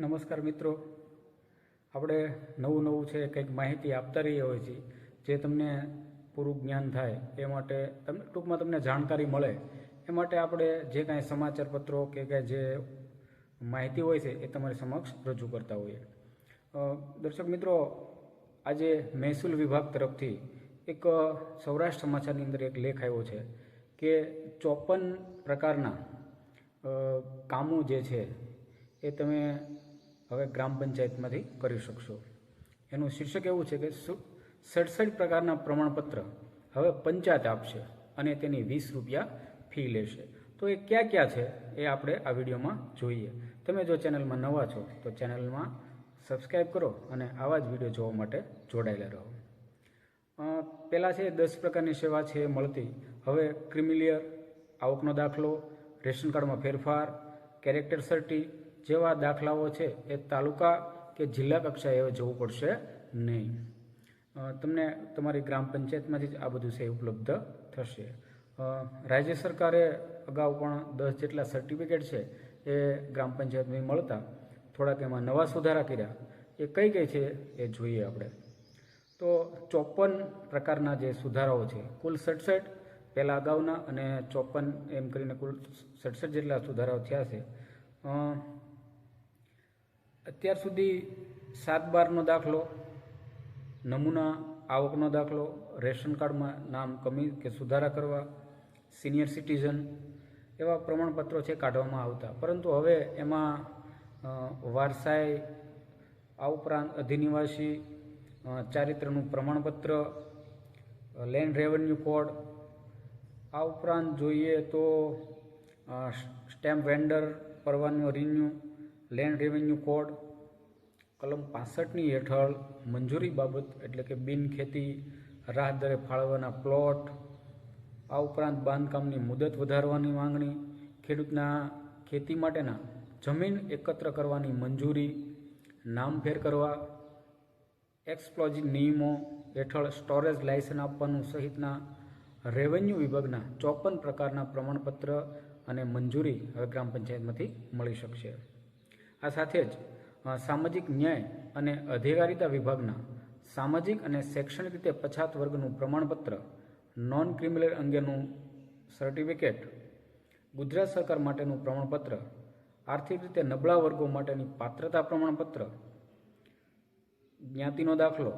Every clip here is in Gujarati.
નમસ્કાર મિત્રો. આપણે નવું નવું છે, કંઈક માહિતી આપતા રહીએ હોય છીએ જે તમને પૂરું જ્ઞાન થાય, એ માટે તમને ટૂંકમાં તમને જાણકારી મળે. એ માટે આપણે જે કાંઈ સમાચાર પત્રો કે કાંઈ જે માહિતી હોય છે, એ તમારી સમક્ષ રજૂ કરતા હોઈએ. દર્શક મિત્રો, આજે મહેસૂલ વિભાગ તરફથી એક સૌરાષ્ટ્ર સમાચારની અંદર એક લેખ આવ્યો છે કે ચોપન પ્રકારના કામો જે છે, એ તમે હવે ગ્રામ પંચાયતમાંથી કરી શકશો. એનું શીર્ષક એવું છે કે સડસઠ પ્રકારના પ્રમાણપત્ર હવે પંચાયત આપશે અને તેની વીસ રૂપિયા ફી લેશે. તો એ ક્યાં ક્યાં છે એ આપણે આ વિડીયોમાં જોઈએ. તમે જો ચેનલમાં નવા છો, તો ચેનલમાં સબસ્ક્રાઈબ કરો અને આવા જ વીડિયો જોવા માટે જોડાયેલા રહો. પહેલાં છે દસ પ્રકારની સેવા છે મળતી. હવે ક્રિમિલિયર આવકનો દાખલો, રેશન કાર્ડમાં ફેરફાર, કેરેક્ટર સર્ટી જેવા દાખલાઓ છે એ તાલુકા કે જિલ્લા કક્ષાએ જવું પડશે નહીં. તમને તમારી ગ્રામ પંચાયતમાંથી જ આ બધું છે ઉપલબ્ધ થશે. રાજ્ય સરકારે અગાઉ પણ દસ જેટલા સર્ટિફિકેટ છે એ ગ્રામ પંચાયતમાં મળતા, થોડાક એમાં નવા સુધારા કર્યા. એ કઈ કઈ છે એ જોઈએ આપણે. તો ચોપન પ્રકારના જે સુધારાઓ છે, કુલ સડસઠ પહેલાં અગાઉના અને ચોપન એમ કરીને કુલ સડસઠ જેટલા સુધારાઓ થયા છે. અત્યાર સુધી સાત બારનો દાખલો, નમૂના આવકનો દાખલો, રેશન કાર્ડમાં નામ કમી કે સુધારા કરવા, સિનિયર સિટીઝન એવા પ્રમાણપત્રો છે કાઢવામાં આવતા. પરંતુ હવે એમાં વારસાઈ, આ ઉપરાંત અધિનિવાસી ચારિત્રનું પ્રમાણપત્ર, લેન્ડ રેવન્યુ કોડ, આ ઉપરાંત જોઈએ તો સ્ટેમ્પ વેન્ડર પરવાનો રિન્યુ લેન્ડ રેવન્યુ કોડ કલમ પાસઠની હેઠળ મંજૂરી બાબત એટલે કે બિન ખેતી રાહદરે ફાળવવાના પ્લોટ આ ઉપરાંત બાંધકામની મુદત વધારવાની માંગણી, ખેડૂતના ખેતી માટેના જમીન એકત્ર કરવાની મંજૂરી નામફેર કરવા એક્સપ્લોઝિવ નિયમો હેઠળ સ્ટોરેજ લાયસન્સ આપવાનું સહિતના રેવન્યુ વિભાગના ચોપન પ્રકારના પ્રમાણપત્ર અને મંજૂરી હવે ગ્રામ પંચાયતમાંથી મળી શકશે. આ સાથે જ સામાજિક ન્યાય અને અધિકારિતા વિભાગના સામાજિક અને શૈક્ષણિક રીતે પછાત વર્ગનું પ્રમાણપત્ર નોન ક્રિમિનલ અંગેનું સર્ટિફિકેટ ગુજરાત સરકાર માટેનું પ્રમાણપત્ર, આર્થિક રીતે નબળા વર્ગો માટેની પાત્રતા પ્રમાણપત્ર, જ્ઞાતિનો દાખલો,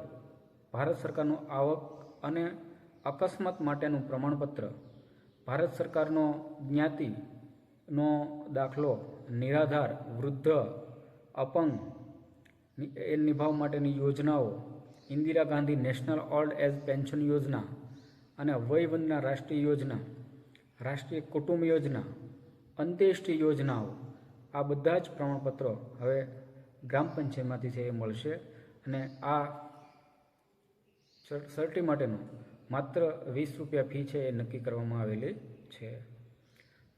ભારત સરકારનું આવક અને અકસ્માત માટેનું પ્રમાણપત્ર, ભારત સરકારનો જ્ઞાતિનો દાખલો નિરાધાર, વૃદ્ધ, અપંગ એ નિભાવ માટેની યોજનાઓ, Indira Gandhi national old age pension યોજના અને વયવંદના રાષ્ટ્રીય યોજના, રાષ્ટ્રીય કુટુંબ યોજના, અંત્યેષ્ટિ યોજનાઓ, આ બધા જ પ્રમાણપત્રો હવે ગ્રામ પંચાયતમાંથી છે એ મળશે અને આ સર્ટી માટેનું માત્ર વીસ રૂપિયા ફી છે એ નક્કી કરવામાં આવેલી છે.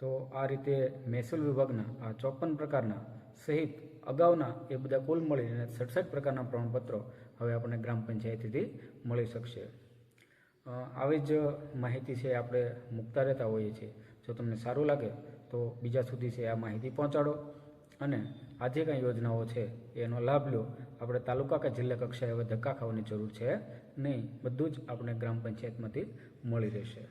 તો આ રીતે મહેસૂલ વિભાગના આ ચોપન પ્રકારના સહિત અગાઉના એ બધા કુલ મળીને સડસઠ પ્રકારના પ્રમાણપત્રો હવે આપણને ગ્રામ પંચાયતીથી મળી શકશે. આવી જ માહિતી છે આપણે મૂકતા રહેતા હોઈએ છીએ. જો તમને સારું લાગે તો બીજા સુધી છે આ માહિતી પહોંચાડો અને આજે કાંઈ યોજનાઓ છે એનો લાભ લો. આપણે તાલુકા કે જિલ્લા કક્ષાએ હવે ધક્કા ખાવાની જરૂર છે નહીં. બધું જ આપણે ગ્રામ પંચાયતમાંથી મળી રહેશે.